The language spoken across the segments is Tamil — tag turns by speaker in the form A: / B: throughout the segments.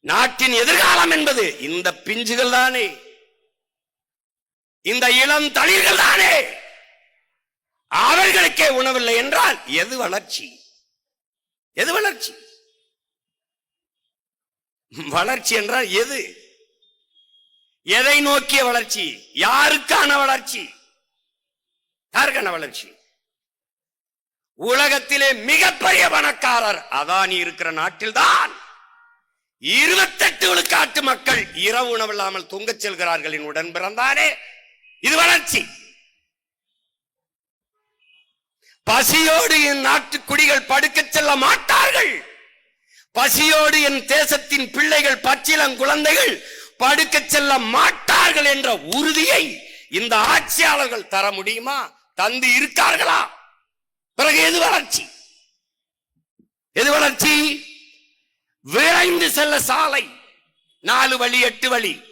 A: நாட்டின் எதிர்காலம் என்பது இந்த பிஞ்சுகள் தானே? இந்த இளம் தளிர்கள் தானே? அவர்களுக்கே உணவில்லை என்றால் எது வளர்ச்சி? எது வளர்ச்சி? வளர்ச்சி என்றால் எது? எதை நோக்கிய வளர்ச்சி? யாருக்கான வளர்ச்சி? யாருக்கான வளர்ச்சி? உலகத்திலே மிகப்பெரிய பணக்காரர் அதானி இருக்கிற நாட்டில்தான். இருபத்தெட்டு விழுக்காட்டு மக்கள் இரவு உணவில்லாமல் தூங்கச் செல்கிறார்கள் என் உடன் பிறந்தானே. இது வளர்ச்சி. பசியோடு என் நாட்டு குடிகள் படுக்கச் செல்ல மாட்டார்கள். பசியோடு என் தேசத்தின் பிள்ளைகள் பச்சிளம் குழந்தைகள் படுக்கச் செல்ல மாட்டார்கள் என்ற உறுதியை இந்த ஆட்சியாளர்கள் தர முடியுமா? தந்து இருக்கார்களா? பிறகு எது வளர்ச்சி? எது வளர்ச்சி? விரைந்து செல்ல சாலை. நாலு வழி எட்டு வழி.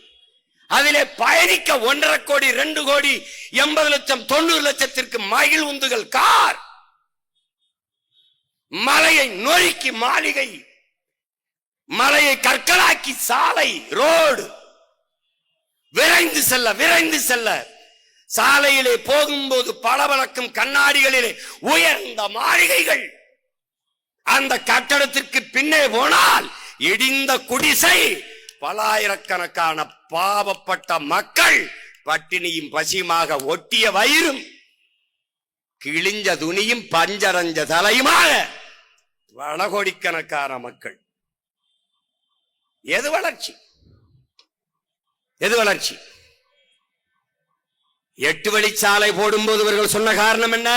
A: அதிலே பயணிக்க ஒன்றரை கோடி ரெண்டு கோடி எண்பது லட்சம் தொண்ணூறு லட்சத்திற்கு மகிழ் உந்துகள் கார். மலையை நொறுக்கி மாளிகை. மலையை கற்களாக்கி சாலை ரோடு. விரைந்து செல்ல விரைந்து செல்ல. சாலையிலே போகும்போது பளபளக்கும் கண்ணாடிகளிலே உயர்ந்த மாளிகைகள். அந்த கட்டடத்திற்கு பின்னே போனால் இடிந்த குடிசை பலாயிரக்கணக்கான பாவப்பட்ட மக்கள் பட்டினியும் பசியுமாக ஒட்டிய வயிறும் கிழிஞ்ச துணியும் பஞ்சரஞ்ச தலையுமாக வளகோடிக்கணக்கான மக்கள். எது வளர்ச்சி? எது வளர்ச்சி? எட்டு வழிச்சாலை போடும்போது இவர்கள் சொன்ன காரணம் என்ன?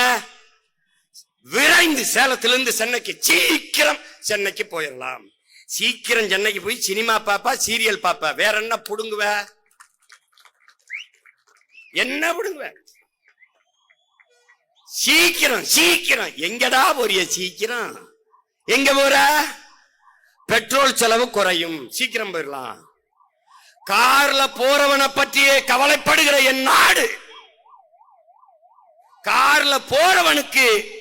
A: விரைந்து சேலத்திலிருந்து சென்னைக்கு சீக்கிரம் சென்னைக்கு போயிடலாம் சீக்கிரம் சென்னைக்கு போய் சினிமா பாப்பா சீரியல் பாப்பா. வேற என்ன புடுங்குவ? என்ன புடுங்குவ? சீக்கிரம் சீக்கிரம். எங்கடா போறிய சீக்கிரம்? எங்க போற? பெட்ரோல் செலவு குறையும். சீக்கிரம் போயிடலாம் கார்ல போறவனை பற்றியே கவலைப்படுகிற என் நாடு. கார்ல போறவனுக்கு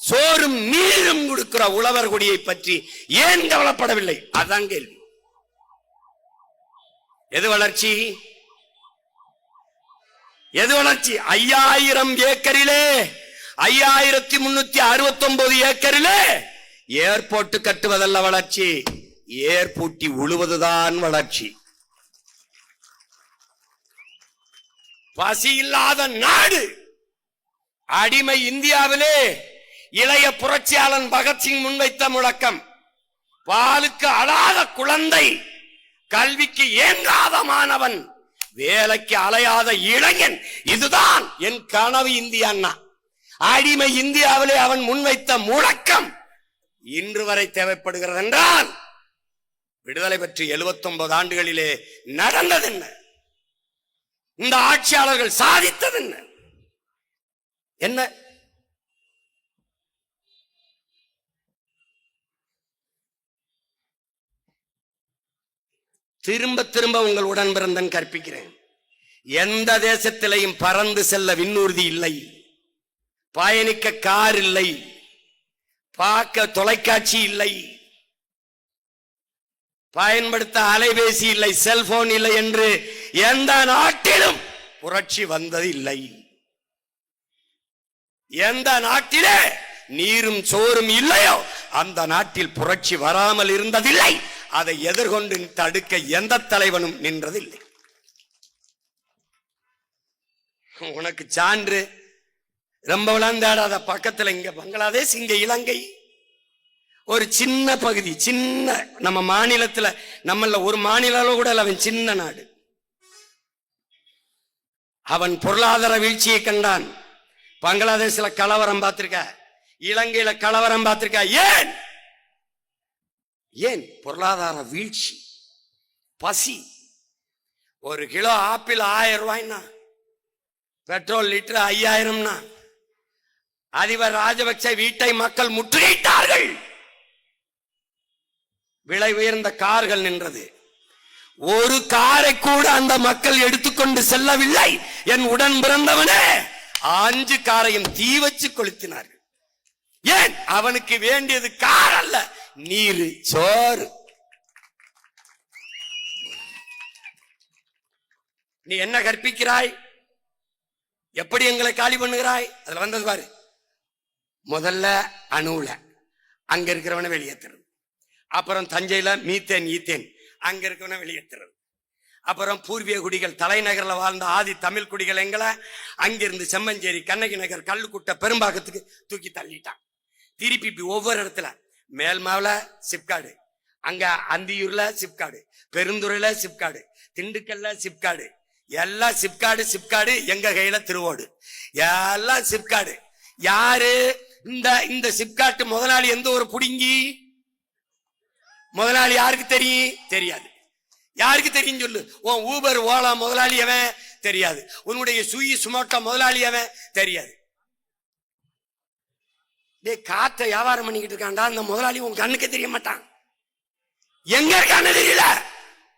A: சோறும் நீரும் கொடுக்கிற உழவர் குடியை பற்றி ஏன் கவலைப்படவில்லை? அதான் கேள்வி. எது வளர்ச்சி? எது வளர்ச்சி? ஐயாயிரம் ஏக்கரிலே ஐயாயிரத்தி முன்னூத்தி அறுபத்தி ஒன்பது ஏக்கரிலே ஏர்போர்ட் கட்டுவதல்ல வளர்ச்சி. ஏர்பூட்டி உழுவதுதான் வளர்ச்சி. பசி இல்லாத நாடு. அடிமை இந்தியாவிலே இளைய புரட்சியாளன் பகத்சிங் முன்வைத்த முழக்கம் பாலுக்கு அழாத குழந்தை கல்விக்கு ஏங்காத மாணவன் வேலைக்கு அலையாத இளைஞன் இதுதான் என் கனவு இந்திய அண்ணா. அடிமை இந்தியாவிலே அவன் முன்வைத்த முழக்கம் இன்று வரை தேவைப்படுகிறது என்றால் விடுதலை பெற்று 79 ஆண்டுகளிலே நடந்தது என்ன இந்த ஆட்சியாளர்கள் சாதித்தது என்ன என்ன? திரும்ப திரும்ப உங்கள் உடன் பிறந்தன் கற்பிக்கிறேன். எந்த தேசத்திலையும் பறந்து செல்ல விண்ணூர்தி இல்லை. பயணிக்க கார் இல்லை. பார்க்க தொலைக்காட்சி இல்லை. பயன்படுத்த அலைபேசி இல்லை செல்போன் இல்லை என்று எந்த நாட்டிலும் புரட்சி வந்தது இல்லை. எந்த நாட்டிலே நீரும் சோறும் இல்லையோ அந்த நாட்டில் புரட்சி வராமல் இருந்ததில்லை. அதை எதிர்கொண்டு தடுக்க எந்த தலைவனும் நின்றதில்லை. உனக்கு சான்று ரொம்ப விளாந்தாடாத பக்கத்துல இங்க பங்களாதேஷ் இங்க இலங்கை. ஒரு சின்ன பகுதி சின்ன நம்ம மாநிலத்துல நம்மள ஒரு மாநிலம் கூட இல்ல அவன் சின்ன நாடு. அவன் பொருளாதார வீழ்ச்சியை கண்டான். பங்களாதேஷ்ல கலவரம் பார்த்திருக்க. இலங்கையில கலவரம் பார்த்திருக்க. ஏன்? ஏன் பொருளாதார வீழ்ச்சி? பசி. ஒரு கிலோ ஆப்பிள் ஆயிரம் ரூபாய்னா பெட்ரோல் லிட்டர் ஐயாயிரம்னா அதிபர் ராஜபக்ச வீட்டை மக்கள் முற்றுகையிட்டார்கள். விலை உயர்ந்த கார்கள் நின்றது. ஒரு காரை கூட அந்த மக்கள் எடுத்துக்கொண்டு செல்லவில்லை. என் உடன் பிறந்தவனே. அஞ்சு காரையும் தீ வச்சு கொளுத்தினார்கள். ஏன்? அவனுக்கு வேண்டியது கார் அல்ல. நீர் சோறு. நீ என்ன கற்பிக்கிறாய்? எப்படி எங்களை காலி பண்ணுகிறாய்? அதுல வந்தது பாரு. முதல்ல அணுவுல. அங்க இருக்கிறவனை வெளியேற்றுறது அப்புறம் தஞ்சையில மீத்தேன் ஈத்தேன். அங்க இருக்கிறவனை வெளியேற்றுறது அப்புறம் பூர்வீக குடிகள் தலைநகரில் வாழ்ந்த ஆதி தமிழ் குடிகள் எங்களை அங்கிருந்து செம்மஞ்சேரி கண்ணகி நகர் கல்லுக்குட்ட பெரும்பாக்கத்துக்கு தூக்கி தள்ளிட்டான். திருப்பி ஒவ்வொரு இடத்துல மேல்மாவில் சிப்காடு. அங்க அந்தியூர்ல சிப்காடு. பெருந்துறையில சிப்காடு. திண்டுக்கல்ல சிப்காடு. எல்லாம் சிப்காடு சிப்காடு எங்க கையில திருவோடு. எல்லாம் சிப்காடு. யாரு? இந்த இந்த சிப்காட்டு முதலாளி எந்த ஒரு புடுங்கி? முதலாளி யாருக்கு தெரியும் தெரியாது. யாருக்கு தெரியும் சொல்லு. உன் ஊபர் ஓலா முதலாளி அவன் தெரியாது. உன்னுடைய சுயி சுமோட்டா முதலாளி அவன் தெரியாது. டேய் காத்த வியாபாரம் பண்ணிக்கிட்டு இருக்காண்டா அந்த முதலாளி உன் கண்ணுக்கு தெரிய மாட்டான். எங்க இருக்கான்னு தெரியல.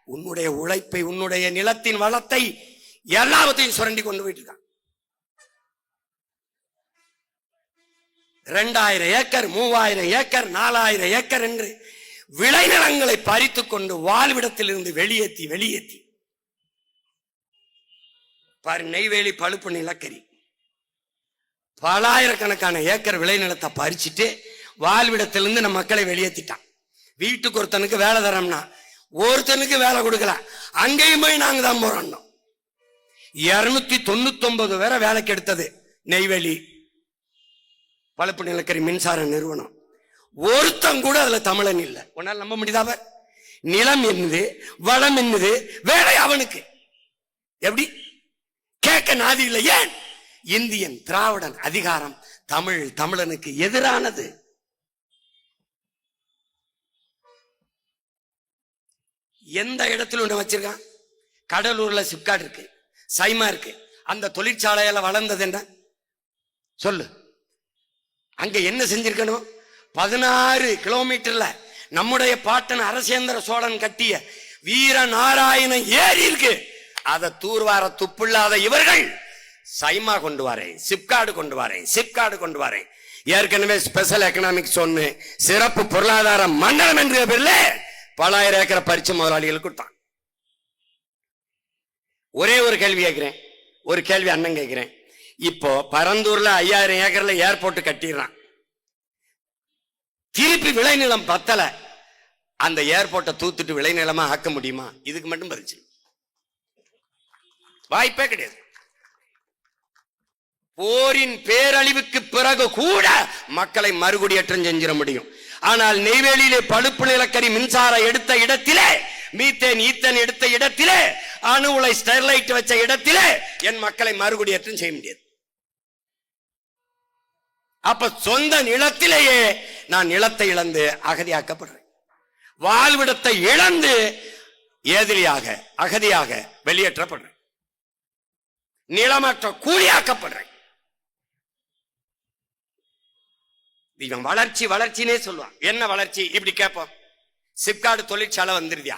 A: உன்னுடைய உழைப்பை உன்னுடைய நிலத்தின் வளத்தை எல்லாவற்றையும் சுரண்டி கொண்டு போயிட்டு இருக்கான். ரெண்டாயிரம் ஏக்கர் மூவாயிரம் ஏக்கர் நாலாயிரம் ஏக்கர் என்று விளைநிலங்களை பறித்து கொண்டு வாழ்விடத்திலிருந்து வெளியேற்றி வெளியேற்றி. பாரு நெய்வேலி பழுப்பு நிலக்கரி. பலாயிரக்கணக்கான ஏக்கர் விளைநிலத்தை பறிச்சுட்டு வாழ்விடத்திலிருந்து நம்ம மக்களை வெளியேற்றிட்டான் வீட்டுக்கு ஒருத்தனுக்கு வேலை தரோம்னா ஒருத்தனுக்கு வேலை கொடுக்கல. அங்கேயும் போய் நாங்க தான் போறோம் இருநூத்தி தொண்ணூத்தி ஒன்பது பேரை வேலைக்கு எடுத்தது நெய்வேலி பழுப்பு நிலக்கரி மின்சார நிறுவனம். ஒருத்தம் கூட அதுல தமிழன் இல்லை. உன்னால் நம்ப முடியுதாவ நிலம் என்னது? வளம் என்னது? வேலை அவனுக்கு. எப்படி? கேட்க நாதி இல்லை. ஏன்? இந்தியன் திராவிடன் அதிகாரம் தமிழ் தமிழனுக்கு எதிரானது. எந்த இடத்துல ஒண்ணு வச்சிருக்கான்? கடலூர்ல சிப்காட் இருக்கு சைமா இருக்கு. அந்த தொழிற்சாலையில வளர்ந்தது என்ன? சொல்லு. அங்க என்ன செஞ்சிருக்கணும்? பதினாறு கிலோமீட்டர்ல நம்முடைய பாட்டன் அரசேந்திர சோழன் கட்டிய வீர நாராயண ஏரி இருக்கு. அதை தூர்வார துப்பில்லாத இவர்கள் சைமா கொண்டு வரேன் சிப்கார்டு கொண்டு வரேன் சிப்கார்டு கொண்டு வரேன். ஏற்கனவே ஸ்பெஷல் எக்கனாமிக் சொன்னு சிறப்பு பொருளாதார மண்டலம் என்ற பேர்ல பலாயிரம் ஏக்கரை பரிச்சு முதலாளிகள் கொடுத்தான். ஒரே ஒரு கேள்வி கேட்கிறேன் ஒரு கேள்வி அண்ணன் கேட்கிறேன். இப்போ பரந்தூர்ல ஐயாயிரம் ஏக்கர்ல ஏர்போர்ட் கட்டிடுறான். திருப்பி விளைநிலம் பத்தல அந்த ஏர்போர்ட்டை தூத்துட்டு விளைநிலமா ஆக்க முடியுமா? இதுக்கு மட்டும் பரிச்சு வாய்ப்பே கிடையாது. போரின் பேரழிவுக்கு பிறகு கூட மக்களை மறுகுடியேற்றம் செஞ்சிட முடியும். ஆனால் நெய்வேலியிலே பழுப்பு நிலக்கரி மின்சாரம் எடுத்த இடத்திலே மீத்தேன் ஈத்தன் எடுத்த இடத்திலே அணு உலை ஸ்டெர்லைட் வச்ச இடத்திலே என் மக்களை மறுகுடியேற்றம் செய்ய முடியாது. அப்ப சொந்த நிலத்திலேயே நான் நிலத்தை இழந்து அகதியாக்கப்படுறேன். வாழ்விடத்தை இழந்து எதிரியாக அகதியாக வெளியேற்றப்படுறேன். நிலமற்ற கூலியாக்கப்படுறேன். இவன் வளர்ச்சி வளர்ச்சினே சொல்லுவான். என்ன வளர்ச்சி? இப்படி கேட்போம். சிப்காடு தொழிற்சாலை வந்துருதியா?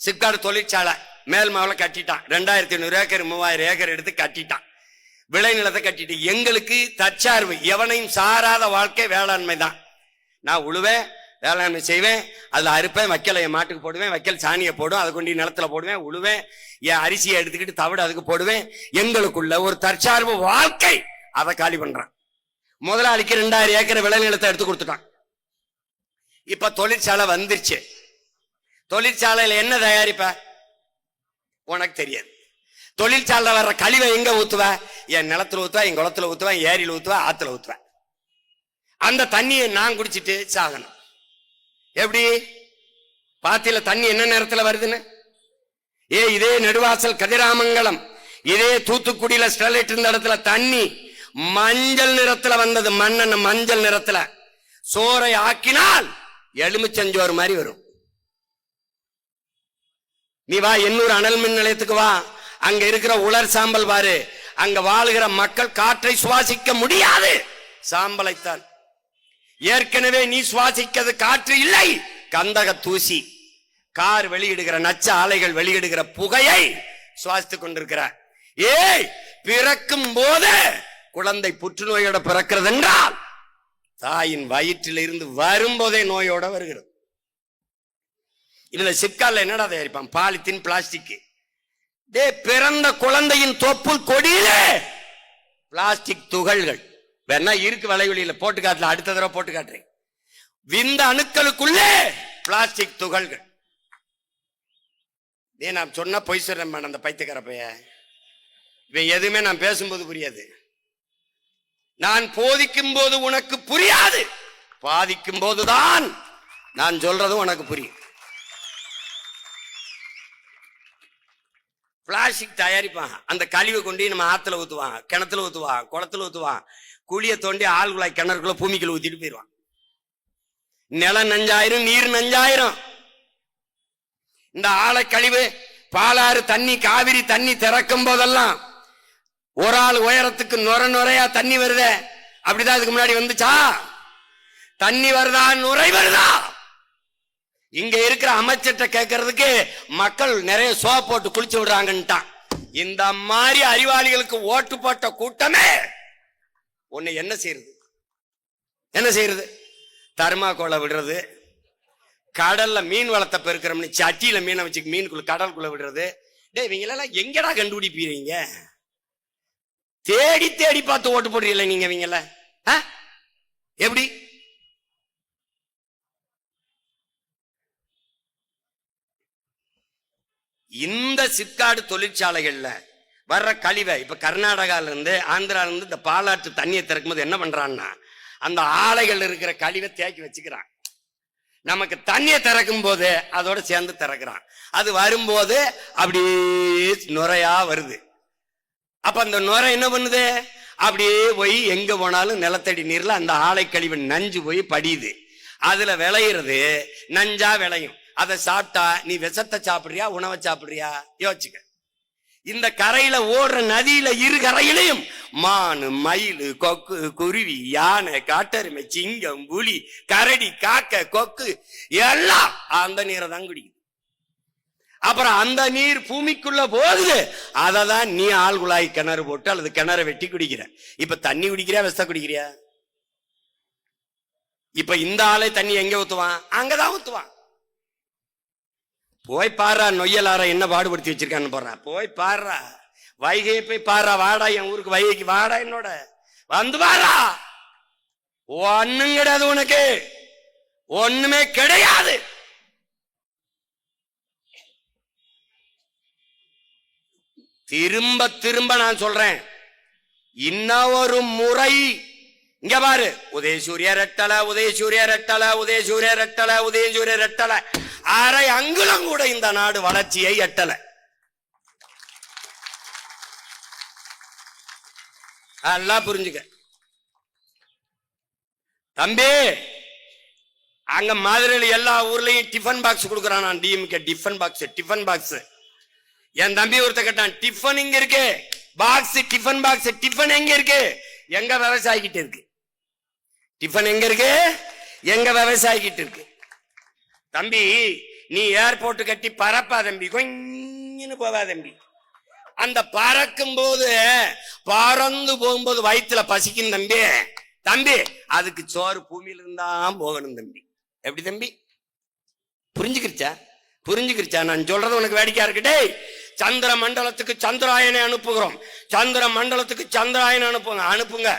A: சிப்காடு தொழிற்சாலை மேல் மாவில் கட்டிட்டான். ரெண்டாயிரத்தி ஐநூறு ஏக்கர் மூவாயிரம் ஏக்கர் எடுத்து கட்டிட்டான். விளைநிலத்தை கட்டிட்டு எங்களுக்கு தற்சார்பு எவனையும் சாராத வாழ்க்கை வேளாண்மை தான். நான் உழுவேன் வேளாண்மை செய்வேன் அதில் அறுப்பேன் வைக்கல என் மாட்டுக்கு போடுவேன் வைக்கல் சாணியை போடும் அதை கொண்டு நிலத்துல போடுவேன் உழுவேன் என் அரிசியை எடுத்துக்கிட்டு தவிடு அதுக்கு போடுவேன். எங்களுக்குள்ள ஒரு தற்சார்பு வாழ்க்கை அதை காலி பண்றான். முதலாளிக்கு ரெண்டாயிரம் ஏக்கர் விளைநிலத்தை எடுத்து கொடுத்துட்டான். இப்ப தொழிற்சாலை வந்துருச்சு. தொழிற்சாலையில என்ன தயாரிப்ப? உனக்கு தெரியாது. தொழிற்சாலை வர்ற கழிவை எங்க ஊத்துவ? என் நிலத்துல ஊத்துவ என் குளத்துல ஊத்துவ ஏரியில ஊத்துவ ஆத்துல ஊத்துவ. அந்த தண்ணியை நான் குடிச்சிட்டு சாகணும். எப்படி? பாத்தியில தண்ணி என்ன நேரத்துல வருதுன்னு? ஏ இதே நெடுவாசல் கதிராமங்கலம். இதே தூத்துக்குடியில ஸ்டெர்லைட் இருந்த இடத்துல தண்ணி மஞ்சள் நிறத்துல வந்தது மண்ணெண்ண மஞ்சள் நிறத்துல. சோறை ஆக்கினால் எலுமிச்சஞ்சோறு மாதிரி வரும். நீ வா எண்ணூர் அனல் மின் நிலையத்துக்கு வா. அங்க இருக்கிற உலர் சாம்பல் பாரு. அங்க வாழுகிற மக்கள் காற்றை சுவாசிக்க முடியாது. சாம்பலைத்தான் ஏற்கனவே நீ சுவாசிக்கிறது காற்று இல்லை. கந்தக தூசி. கார் வெளியிடுகிற நச்ச ஆலைகள் வெளியிடுகிற புகையை சுவாசித்துக் கொண்டிருக்கிற ஏய் பிறக்கும் போது குழந்தை புற்றுநோயோட பிறக்கிறது என்றால் தாயின் வயிற்றில் இருந்து வரும்போதே நோயோட வருகிறது. இதுல சிக்கால என்னடா தயாரிப்பான்? பாலித்தீன் பிளாஸ்டிக் டே பிறந்த குழந்தையின் தொப்புள் கொடியிலே பிளாஸ்டிக் துகள்கள். வேணா இருக்கு வலைவெளியில போட்டு காட்டல அடுத்த தடவை போட்டு காட்டுறேன். விந்த அணுக்களுக்குள்ளே பிளாஸ்டிக் துகள்கள். நீ நான் சொன்னா பொய் சொல்றேன் மேடம் அந்த பைத்தியக்கார பைய இவன் எதுவுமே நான் பேசும்போது புரியாது. நான் போதிக்கும் போது உனக்கு புரியாது. பாதிக்கும் போதுதான் நான் சொல்றது உனக்கு புரியும். பிளாஸ்டிக் தயாரிப்பான் அந்த கழிவை கொண்டு நம்ம ஆத்துல ஊத்துவான் கிணத்துல ஊத்துவான் குளத்துல ஊத்துவான் குழிய தோண்டி ஆள்குழாய் கிணறுக்குள்ள பூமிக்குள்ள ஊத்திட்டு போயிடுவான் நிலம் நஞ்சாயிரம் நீர் நஞ்சாயிரம். இந்த ஆலை கழிவு பாலாறு தண்ணி காவிரி தண்ணி திறக்கும் போதெல்லாம் ஒரு ஆள் உயரத்துக்கு நுர நுரையா தண்ணி வருதே அப்படிதான் இதுக்கு முன்னாடி வந்துச்சா? தண்ணி வருதா? நுரை வருதா? இங்க இருக்கிற அமைச்சர்கிட்ட கேட்கறதுக்கு மக்கள் நிறைய சோ போட்டு குளிச்சு விடுறாங்கன்ட்டான். இந்த மாதிரி அறிவாளிகளுக்கு ஓட்டு போட்ட கூட்டமே உன்னை என்ன செய்யறது? என்ன செய்யறது? தர்மாக்கோலை விடுறது கடல்ல மீன் வளத்தை பெருக்கிறோம்னு சட்டியில மீனை வச்சு மீனுக்குள்ள கடலுக்குள்ள விடுறது. டேய் இவங்களெல்லாம் எங்கடா கண்டுபிடிப்பீங்க? தேடி தேடி பார்த்து ஓட்டு போடுறீங்கள நீங்க இவங்கள? ஆ? எப்படி? இந்த சிப்காடு தொழிற்சாலைகள்ல வர்ற கழிவை இப்ப கர்நாடகால இருந்து ஆந்திரால இருந்து இந்த பாலாற்று தண்ணியை திறக்கும்போது என்ன பண்றான்னா அந்த ஆலைகள் இருக்கிற கழிவை தேக்கி வச்சுக்கிறான். நமக்கு தண்ணியை திறக்கும் போது அதோட சேர்ந்து திறக்கிறான். அது வரும்போது அப்படியே நுரையா வருது. அப்ப அந்த நுரை என்ன பண்ணுது? அப்படியே போய் எங்க போனாலும் நிலத்தடி நீர்ல அந்த ஆலை கழிவு நஞ்சு போய் படியுது. அதுல விளையிறது நஞ்சா விளையும். அதை சாப்பிட்டா நீ விஷத்தை சாப்பிடுறியா? உணவை சாப்பிடுறியா? யோசிச்சுக்க. இந்த கரையில ஓடுற நதியில இரு கரையிலையும் மானு மயில் கொக்கு குருவி யானை காட்டெருமை சிங்கம் புலி கரடி காக்க கொக்கு எல்லாம் அந்த நீரை தான் குடிக்குது. அப்புறம் அந்த நீர் பூமிக்குள்ள போகுது. அதை தான் நீ ஆள் குழாய் கிணறு போட்டு அல்லது கிணறு வெட்டி குடிக்கிற. இப்ப தண்ணி குடிக்கிறியா விஷ குடிக்கிறியா? இப்ப இந்த ஆளே தண்ணி எங்க ஊத்துவான்? அங்கதான் ஊத்துவான். போய் பாரு நொய்யலார என்ன பாடுபடுத்தி வச்சிருக்கான்னு போறா போய் பாடுறா வைகையை போய் பாரு வாடா என் ஊருக்கு வைகைக்கு வாடா என்னோட. வந்து பாரா. ஒண்ணும் கிடையாது உனக்கு. ஒண்ணுமே கிடையாது. திரும்ப திரும்ப நான் சொல்றேன். இன்னொரு முறை இங்க பாரு உதயசூரிய ரெட்டல உதயசூரிய ரெட்டல உதயசூரிய ரெட்டல உதயசூரிய ரெட்டல. அரை அங்குலம் கூட இந்த நாடு வளர்ச்சியை எட்டல. எல்லாம் புரிஞ்சுக்க. தம்பி அங்க மதுரையில் எல்லா ஊர்லயும் டிஃபன் பாக்ஸ் கொடுக்குறான் நான் DMK tiffin box tiffin box என் தம்பி ஒருத்த கேட்டான் டிஃபன் இங்க இருக்கு. பாக்ஸ் டிஃபன் பாக்ஸ் டிஃபன் எங்க இருக்கு? எங்க விவசாயிக்கிட்ட இருக்கு. டிஃபன் எங்க இருக்கு? எங்க விவசாயிக்கிட்ட இருக்கு. தம்பி நீ ஏர்போர்ட் கட்டி பறப்பா தம்பி. கொஞ்சன்னு போவா தம்பி. அந்த பறக்கும் போது பறந்து போகும்போது வயிற்றுல பசிக்கும் தம்பி. தம்பி அதுக்கு சோறு பூமியில இருந்தான் போகணும் தம்பி. எப்படி தம்பி? புரிஞ்சுக்கிருச்சா? புரிஞ்சுக்கிருச்சா? நான் சொல்றது உனக்கு வேடிக்கையா இருக்கட்டே சந்திர மண்டலத்துக்கு சந்திராயனை அனுப்புகிறோம். சந்திர மண்டலத்துக்கு சந்திராயனை அனுப்புங்க அனுப்புங்க.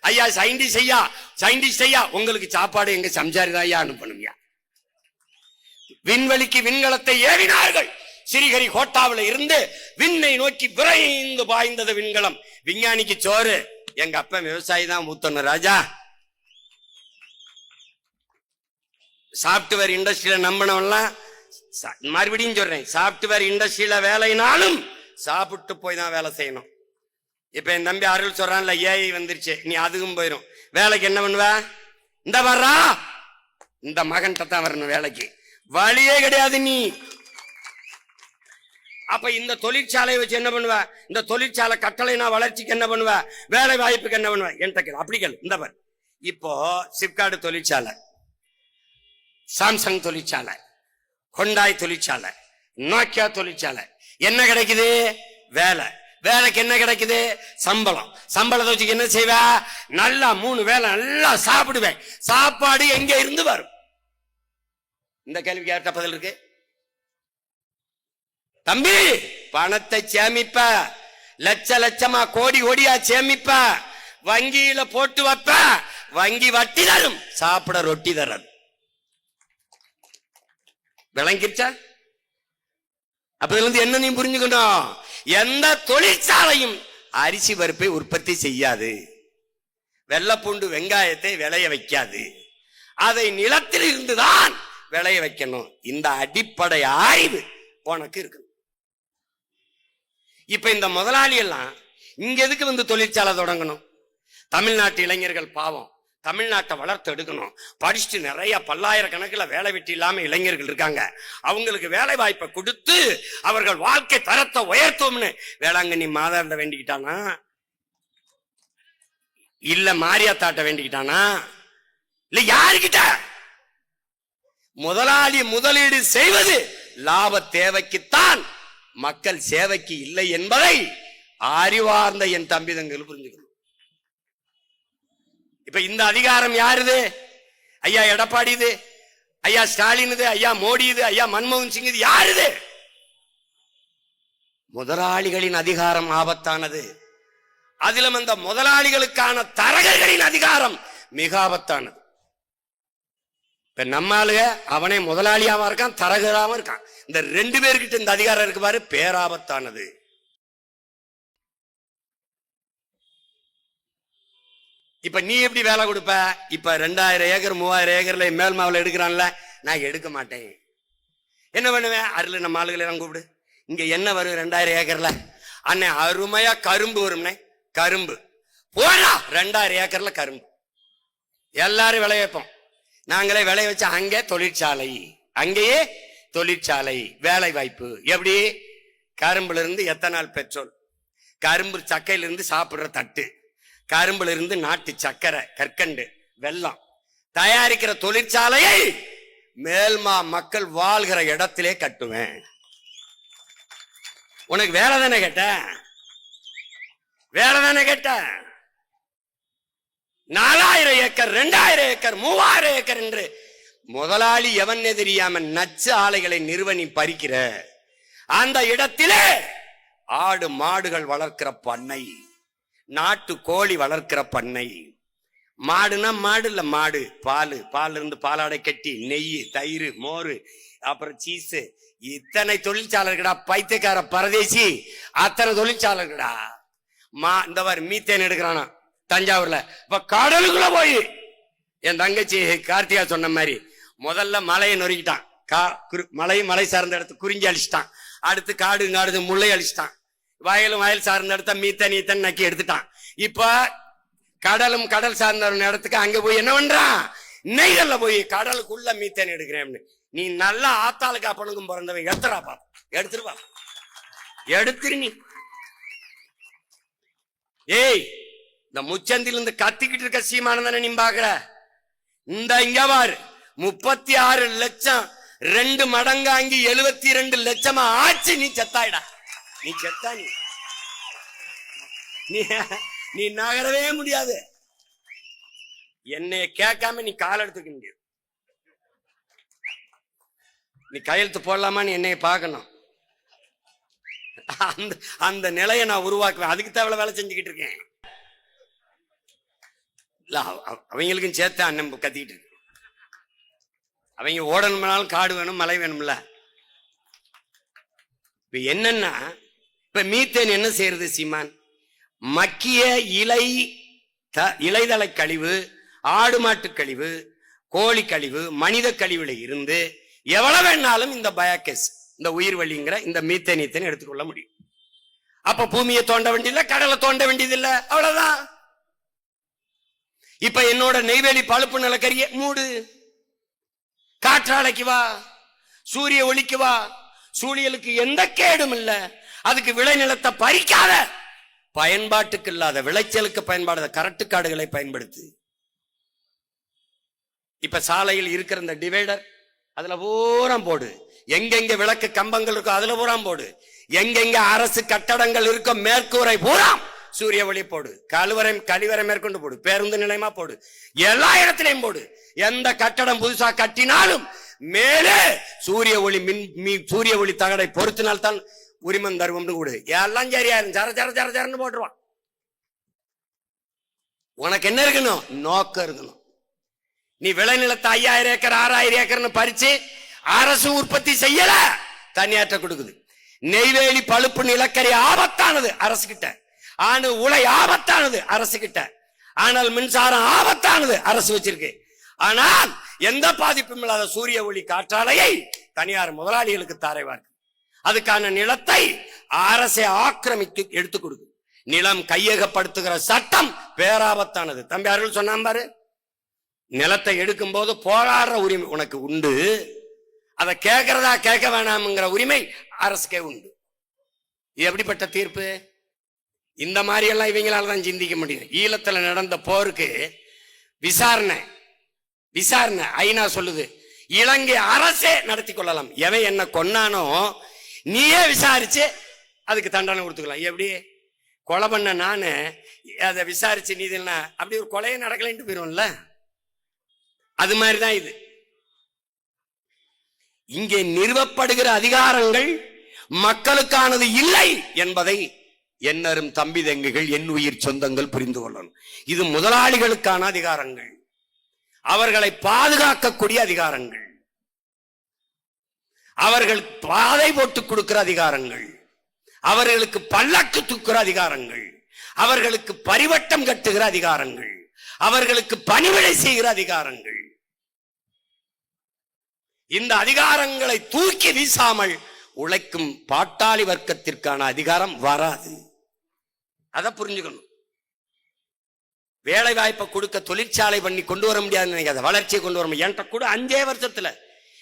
A: ஐயா சயின்டிஸ்ட் ஐயா சயின்டிஸ்ட் ஐயா உங்களுக்கு சாப்பாடு எங்க சம்சாரிதா ஐயா அனுப்பணும்யா. விண்வெளிக்கு விண்கலத்தை ஏறினார்கள் ஸ்ரீஹரி கோட்டாவில இருந்து விண்ணை நோக்கி விரைந்து பாய்ந்தது விண்கலம். விஞ்ஞானிக்கு சோறு. எங்க அப்பா விவசாயி தான் மூத்தணும் ராஜா. சாப்ட்வேர் இண்டஸ்ட்ரியில நம்பினவன்லாம் மறுபடியும் சொல்றேன். சாப்ட்வேர் இண்டஸ்ட்ரியில வேலைனாலும் சாப்பிட்டு போய் தான் வேலை செய்யணும். இப்ப என் தம்பி அருள் சொல்றான்ல ஏஐ வந்துருச்சு. நீ அதுக்கும் போயிடும் வேலைக்கு என்ன பண்ணுவ? இந்த வர்றா? இந்த மகன்கிட்ட தான் வரணும் வேலைக்கு. வழியே கிடையாது நீ. அப்ப இந்த தொழிற்சாலையை வச்சு என்ன பண்ணுவ? இந்த தொழிற்சாலை கட்டளைனா வளர்ச்சிக்கு என்ன பண்ணுவ? வேலை வாய்ப்புக்கு என்ன பண்ணுவ? என்கிட்ட அப்படி கேள். இந்த பாரு. இப்போ சிப்காடு தொழிற்சாலை சாம்சங் தொழிற்சாலை ஹொண்டாய் தொழிற்சாலை நோக்கியா தொழிற்சாலை. என்ன கிடைக்குது? வேலை. வேலைக்கு என்ன கிடைக்குது? சம்பளம். சம்பளத்தை வச்சு என்ன செய்வ? நல்லா மூணு வேலை நல்லா சாப்பிடுவேன். சாப்பாடு எங்க இருந்து வரும்? இந்த கேள்விக்கு யார்கிட்ட பதில் இருக்கு? தம்பி பணத்தை சேமிப்ப. லட்ச லட்சமா கோடி கோடியா சேமிப்ப. வங்கியில போட்டு வைப்ப. வங்கி வட்டி தரும். சாப்பிட ரொட்டி தரது. விளங்கிருச்சா? அப்ப இதுல இருந்து என்ன நீ புரிஞ்சுக்கணும்? எந்த தொழிற்சாலையும் அரிசி பருப்பை உற்பத்தி செய்யாது. வெள்ளப்பூண்டு வெங்காயத்தை விளைய வைக்காது. அதை நிலத்தில் இருந்துதான் விளைய வைக்கணும். இந்த அடிப்படை ஆய்வு உனக்கு இருக்கு. இப்ப இந்த முதலாளி எல்லாம் இங்க எதுக்கு வந்து தொழிற்சாலை தொடங்கணும்? தமிழ்நாட்டு இளைஞர்கள் பாவம். தமிழ்நாட்டை வளர்த்து எடுக்கணும். படிச்சுட்டு நிறைய பல்லாயிரக்கணக்கில் வேலை வெட்டி இல்லாமல் இளைஞர்கள் இருக்காங்க. அவங்களுக்கு வேலை வாய்ப்பை கொடுத்து அவர்கள் வாழ்க்கை தரத்தை உயர்த்தோம்னு வேளாங்கண்ணி மாதாண்ட வேண்டிக்கிட்டானா? இல்ல மாரியாத்தாட்ட வேண்டிக்கிட்டானா? இல்ல யாருக்கிட்ட? முதலாளி முதலீடு செய்வது லாப தேவைக்குத்தான். மக்கள் சேவைக்கு இல்லை என்பதை அறிவார்ந்த என் தம்பி தங்கள் புரிஞ்சுக்கணும். இப்ப இந்த அதிகாரம் யாருது? ஐயா எடப்பாடி இது ஐயா ஸ்டாலின் இது ஐயா மோடி இது ஐயா மன்மோகன் சிங் இது யாருது? முதலாளிகளின் அதிகாரம் ஆபத்தானது. அதிலும் அந்த முதலாளிகளுக்கான தரகர்களின் அதிகாரம் மிக ஆபத்தானது. இப்ப நம்ம ஆளுக அவனே முதலாளியாவும் இருக்கான் தரகராவும் இருக்கான். இந்த ரெண்டு பேர்கிட்ட இந்த அதிகாரம் இருக்கு பாரு பேராபத்தானது. இப்ப நீ எப்படி வேலை கொடுப்ப? இப்ப ரெண்டாயிரம் ஏக்கர் மூவாயிரம் ஏக்கர்ல மேல் மாவுல எடுக்கிறான்ல நான் எடுக்க மாட்டேன். என்ன பண்ணுவேன்? அருள் நம்ம ஆளுகளை எல்லாம் கூப்பிடு. இங்க என்ன வரும் ரெண்டாயிரம் ஏக்கர்ல? அண்ணே அருமையா கரும்பு வரும்னே கரும்பு. போடா! ரெண்டாயிரம் ஏக்கர்ல கரும்பு. எல்லாரும் விளைய வைப்போம். நாங்களே விளைய வச்ச அங்கே தொழிற்சாலை. அங்கேயே தொழிற்சாலை. வேலை வாய்ப்பு எப்படி? கரும்புல இருந்து எத்தனால் பெட்ரோல்? கரும்பு சக்கையிலிருந்து சாப்பிடுற தட்டு. கரும்புல இருந்து நாட்டு சக்கரை கற்கண்டு வெல்லம். தயாரிக்கிற தொழிற்சாலையை மேல்மா மக்கள் வாழ்கிற இடத்திலே கட்டுவேன். உனக்கு வேலை தானே கேட்ட? வேலை தானே கேட்ட? நாலாயிரம் ஏக்கர் ரெண்டாயிரம் ஏக்கர் மூவாயிரம் ஏக்கர் என்று முதலாளி எவன் தெரியாம நச்சு ஆலைகளை நிறுவனி பறிக்கிற? அந்த இடத்திலே ஆடு மாடுகள் வளர்க்கிற பண்ணை. நாட்டு கோழி வளர்க்கிற பண்ணை. மாடுனா மாடு இல்ல மாடு. பால். பால் இருந்து பாலாடை கட்டி நெய் தயிர் மோர் அப்புறம் சீஸ் இத்தனை தொழிற்சாலைகடா பைத்தியக்கார பரதேசி. அத்தனை தொழிற்சாலர்கடா மா இந்த மாதிரி மீத்தேன் எடுக்கிறானா. தஞ்சாவூர்ல. இப்ப கடலுக்குள்ள போய். என் தங்கச்சி கார்த்திகா சொன்ன மாதிரி முதல்ல மலையை நொறுக்கிட்டான். கா குரு- மலை மலை சார்ந்த இடத்து குறிஞ்சி அழிச்சிட்டான். அடுத்து காடு காடு முல்லை அழிச்சிட்டான். வயலும் வயல் சார்ந்த இடத்த மீத்த நீத்தன் நக்கி எடுத்துட்டான். இப்ப கடலும் கடல் சார்ந்த இடத்துக்கு அங்க போய் என்ன பண்றான் நெய்தல்ல போய் கடலுக்குள்ள மீத்தேன் எடுக்கிறேன் நீ நல்லா ஆத்தாளுக்கு அப்பனுக்கும் பிறந்தவன் எடுத்துறா பா எடுத்துருவா எடுத்துரு நீ. ஏய் இந்த முச்சந்தில இருந்து கத்திக்கிட்டு இருக்க சீமானந்தனை நீ பாக்குற? இந்த இங்க பாரு முப்பத்தி ஆறு லட்சம் ரெண்டு மடங்காங்கி எழுபத்தி ரெண்டு லட்சமா ஆச்சு நீ செத்தாயிடா. நீ செத்தா நீ. நீ நீ நகரவே முடியாது. என்னைய கேட்காம நீ கால் எடுத்துக்க முடியும். நீ கையெழுத்து போடலாமான்னு என்னைய பார்க்கணும். அந்த அந்த நிலையை நான் உருவாக்குவேன். அதுக்கு தேவை வேலை செஞ்சுக்கிட்டு இருக்கேன். இல்ல அவங்களுக்கும் சேர்த்து அண்ணன் கத்திக்கிட்டு இருக்கு. அவங்க ஓடணும்னாலும் காடு வேணும் மலை வேணும்ல. இப்ப என்னன்னா இப்ப மீத்தேன் என்ன செய்யறது சீமான்? மக்கிய இலை த- இலைதலை கழிவு ஆடு மாட்டு கழிவு கோழி கழிவு மனித கழிவுல இருந்து எவ்வளவு வேணாலும் இந்த பயோகேஸ் இந்த உயிர் வழிங்கிற இந்த மீத்தேன் ஈத்தேன் எடுத்துக்கொள்ள முடியும். அப்ப பூமியை தோண்ட வேண்டியதில்லை கடலை தோண்ட வேண்டியதில்லை அவ்வளவுதான். இப்ப என்னோட நெய்வேலி பழுப்பு நிலக்கரிய மூடு. காற்றாலைக்கு வா சூரிய ஒளிக்கு வா சூழியலுக்கு எந்த கேடும் இல்லை. அதுக்கு விளைநிலத்தை பறிக்காத. பயன்பாட்டுக்கு இல்லாத விளைச்சலுக்கு பயன்பாடாத கரட்டு காடுகளை பயன்படுத்து. இப்ப சாலையில் இருக்கிற இந்த டிவைடர் அதுல பூரம் போடு. எங்கெங்க விளக்கு கம்பங்கள் இருக்கோ அதுல பூரம் போடு. எங்கெங்க அரசு கட்டடங்கள் இருக்கோ மேற்கூரை பூராம் சூரிய ஒளி போடு. கழுவறை கழிவறை மேற்கொண்டு போடு. பேருந்து நிலையமா போடு. எல்லா இடத்திலையும் போடு. எந்த கட்டடம் புதுசா கட்டினாலும் மேலே சூரிய ஒளி மின் சூரிய ஒளி தகடை பொருத்தினால்தான் உரிமம் தருவம்னு கூடு. எல்லாம் சரியாயிரும் சர சர சர சரன்னு போட்டுருவான். உனக்கு என்ன இருக்கணும்? நோக்கம் இருக்கணும். நீ விளைநிலத்தை ஐயாயிரம் ஏக்கர் ஆறாயிரம் ஏக்கர்னு பறிச்சு அரசு உற்பத்தி செய்யல தனியாற்ற கொடுக்குது. நெய்வேலி பழுப்பு நிலக்கரி ஆபத்தானது அரசு கிட்ட ஆணு உலை ஆபத்தானது அரசு கிட்ட ஆனால் மின்சாரம் ஆபத்தானது அரசு வச்சிருக்கு. ஆனால் எந்த பாதிப்பும் இல்லாத சூரிய ஒளி காற்றாலையை தனியார் முதலாளிகளுக்கு தாரைவார்கள் அதுக்கான நிலத்தை அரசை ஆக்கிரமித்து எடுத்து கொடுக்கு. நிலம் கையகப்படுத்துகிற சட்டம் பேராபத்தானது. தம்பி அருள் சொன்னான் பாரு. நிலத்தை எடுக்கும் போது போராடுற உரிமை உனக்கு உண்டு. அதை கேட்கறதா கேட்க வேணாம்ங்கிற உரிமை அரசுக்கே உண்டு. இது எப்படிப்பட்ட தீர்ப்பு? இந்த மாதிரி எல்லாம் இவங்களால தான் சிந்திக்க முடியும். ஈழத்துல நடந்த போருக்கு விசாரணை விசாரணை ஐநா சொல்லுது. இலங்கை அரசே நடத்தி கொள்ளலாம். எவன் என்ன கொன்னானோ நீயே விசாரிச்சு அதுக்கு தண்டனை கொடுத்துக்கலாம். எப்படி? கொலை பண்ண நானு அதை விசாரிச்சு நீ அப்படி ஒரு கொலையே நடக்கலைன்ட்டு போயிருவோம்ல. அது மாதிரிதான் இது. இங்கே நிறுவப்படுகிற அதிகாரங்கள் மக்களுக்கானது இல்லை என்பதை என்னரும் தம்பி தங்கைகள் என் உயிர் சொந்தங்கள் புரிந்து கொள்ளணும். இது முதலாளிகளுக்கான அதிகாரங்கள். அவர்களை பாதுகாக்கக்கூடிய அதிகாரங்கள். அவர்கள் பாதை போட்டு கொடுக்கிற அதிகாரங்கள். அவர்களுக்கு பல்லக்கு தூக்குற அதிகாரங்கள். அவர்களுக்கு பரிவட்டம் கட்டுகிற அதிகாரங்கள். அவர்களுக்கு பணிவிடை செய்கிற அதிகாரங்கள். இந்த அதிகாரங்களை தூக்கி வீசாமல் உழைக்கும் பாட்டாளி வர்க்கத்திற்கான அதிகாரம் வராது. அதை புரிஞ்சுக்கணும். வேலை வாய்ப்பை கொடுக்க தொழிற்சாலை பண்ணி கொண்டு வர முடியாதுன்னு நினைக்காத. வளர்ச்சியை கொண்டு வர முடியும் என்கிட்ட கூட அஞ்சே வருஷத்துல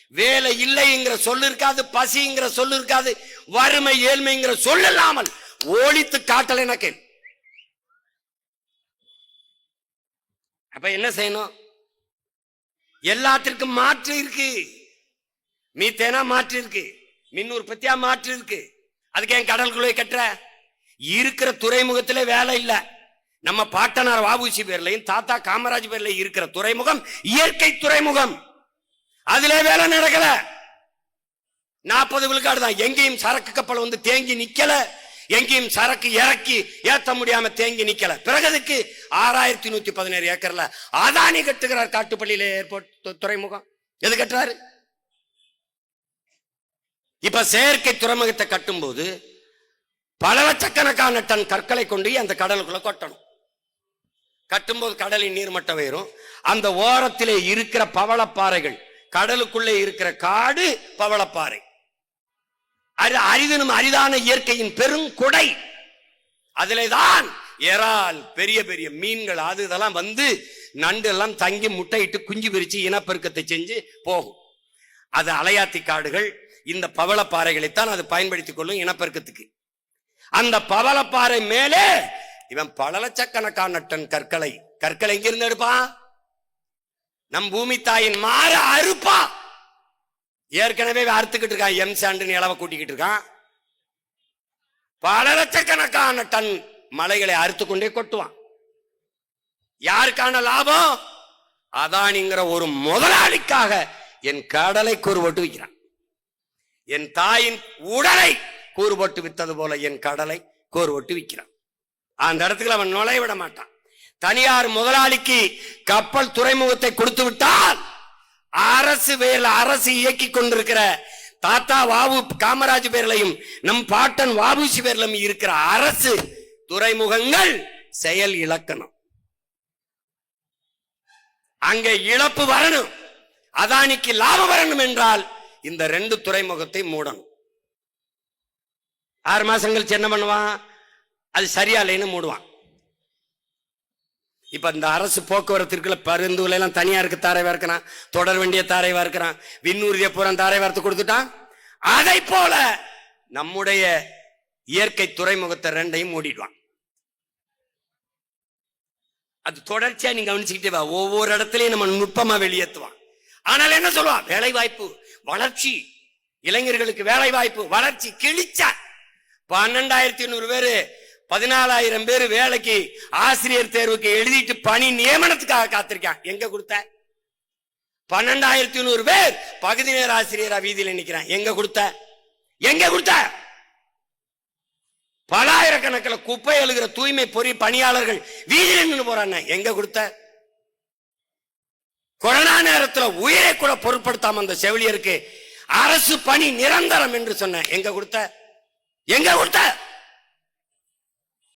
A: வேலை இல்லைங்கிற சொல்லு இருக்காது பசிங்கிற சொல்லு இருக்காது வறுமை ஏழ்மைங்கிற சொல் இல்லாமல் ஒழித்து காட்டல எனக்கு அப்ப என்ன செய்யணும்? எல்லாத்திற்கும் மாற்று இருக்கு. மீத்தேனா மாற்று இருக்கு. மின் உற்பத்தியா மாற்று இருக்கு. அதுக்கு ஏன் கடல்குள்ளே கட்டுற? இருக்கிற துறைமுகத்திலே வேலை இல்லை. நம்ம பாட்டனார் வாபூசி பேர்லையும் தாத்தா காமராஜ் பேர்லையும் இருக்கிற துறைமுகம் இயற்கை துறைமுகம். அதுல வேலை நடக்கல. நாற்பது விழுக்காடு தான். எங்கேயும் சரக்கு கப்பல் வந்து தேங்கி நிக்கல. எங்கேயும் சரக்கு இறக்கி ஏத்த முடியாம தேங்கி நிக்கல. பிறகு அதுக்கு ஆறாயிரத்தி நூத்தி பதினேழு ஏக்கர்ல அதானி கட்டுகிறார் காட்டுப்பள்ளியில ஏர்போர்ட் துறைமுகம். எது கட்டுறாரு? இப்ப செயற்கை துறைமுகத்தை கட்டும்போது பல லட்சக்கணக்கான டன் கற்களை கொண்டு அந்த கடலுக்குள்ள கொட்டணும். கட்டும்போது கடலின் நீர்மட்டம் உயரும் அந்த ஓரத்திலே இருக்கிற பவளப்பாறைகள் கடலுக்குள்ளே இருக்கிற காடு பவளப்பாறை. அது அரிதினும் அரிதான இயற்கையின் பெருங்கொடை அதிலே தான் இறால் பெரிய பெரிய மீன்கள் அது இதெல்லாம் வந்து நண்டு எல்லாம் தங்கி முட்டையிட்டு குஞ்சு பிரிச்சு இனப்பெருக்கத்தை செஞ்சு போகும். அது அலையாத்தி காடுகள் இந்த பவளப்பாறைகளைத்தான் அது பயன்படுத்திக் கொள்ளும் இனப்பெருக்கத்துக்கு. அந்த பவளப்பாறை மேலே இவன் பல லட்சக்கணக்கான டன் கற்களை கற்களை எங்கிருந்து எடுப்பான்? நம் பூமி தாயின் மாற அறுப்பா. ஏற்கனவே அறுத்துக்கிட்டு இருக்கான் எம் சாண்டு நிலவை கூட்டிக்கிட்டு இருக்கான். பல லட்சக்கணக்கான டன் மலைகளை அறுத்து கொண்டே கொட்டுவான். யாருக்கான லாபம்? அதானிங்கிற ஒரு முதலாளிக்காக என் கடலை கூறுபட்டு விற்கிறான். என் தாயின் உடலை கூறுபட்டு வித்தது போல என் கடலை கூறுபட்டு விற்கிறான். அந்த இடத்துக்கு அவன் நுழைய விட மாட்டான். தனியார் முதலாளிக்கு கப்பல் துறைமுகத்தை கொடுத்து விட்டால் அரசு பேரில் அரசு இயக்கி கொண்டிருக்கிற தாத்தா வாவு காமராஜ் பேர்லையும் நம் பாட்டன் வாபுசி பேர்லையும் இருக்கிற அரசு துறைமுகங்கள் செயல் இலக்கணம். அங்கே இழப்பு வரணும். அதானிக்கு லாபம் வரணும் என்றால் இந்த ரெண்டு துறைமுகத்தை மூடணும். ஆறு மாசம் கழிச்சு என்ன பண்ணுவான் அது சரியா இல்லைன்னு மூடுவான். இப்ப இந்த அரசு போக்குவரத்திற்குள்ள பருந்துல எல்லாம் தனியாருக்கு தாரைவா இருக்கிறான் தொடர் வண்டிய தாரைவா இருக்கிறான் விண்ணூர்திய பூரா தாரைவாரத்து கொடுத்துட்டான். அதை போல நம்முடைய இயற்கை துறைமுகத்தை ரெண்டையும் மூடிடுவான். அது தொடர்ச்சியா நீங்க கவனிச்சுக்கிட்டே வா. ஒவ்வொரு இடத்துலயும் நம்ம நுட்பமா வெளியேற்றுவான் ஆனால் என்ன சொல்லுவான்? வேலை வாய்ப்பு வளர்ச்சி. இளைஞர்களுக்கு வேலை வாய்ப்பு வளர்ச்சி கிழிச்சா. பன்னெண்டாயிரத்தி ஐநூறு பேரு பதினாலாயிரம் பேர் வேலைக்கு ஆசிரியர் தேர்வுக்கு எழுதிட்டு பணி நியமனத்துக்காக காத்திருக்கான் எங்க கொடுத்த? பன்னெண்டாயிரத்தி நூறு பேர் பகுதி நேர ஆசிரியரா வீதியில் நிக்கிறான் எங்க கொடுத்த? எங்க கொடுத்த? பலாயிரக்கணக்கில் குப்பை எழுகிற தூய்மை பொறி பணியாளர்கள் வீதியில் நின்று போறாங்க. எங்க கொடுத்த? கொரோனா நேரத்தில் உயிரை கூட பொருட்படுத்தாம அந்த செவிலியருக்கு அரசு பணி நிரந்தரம் என்று சொன்ன. எங்க கொடுத்த? எங்க கொடுத்த?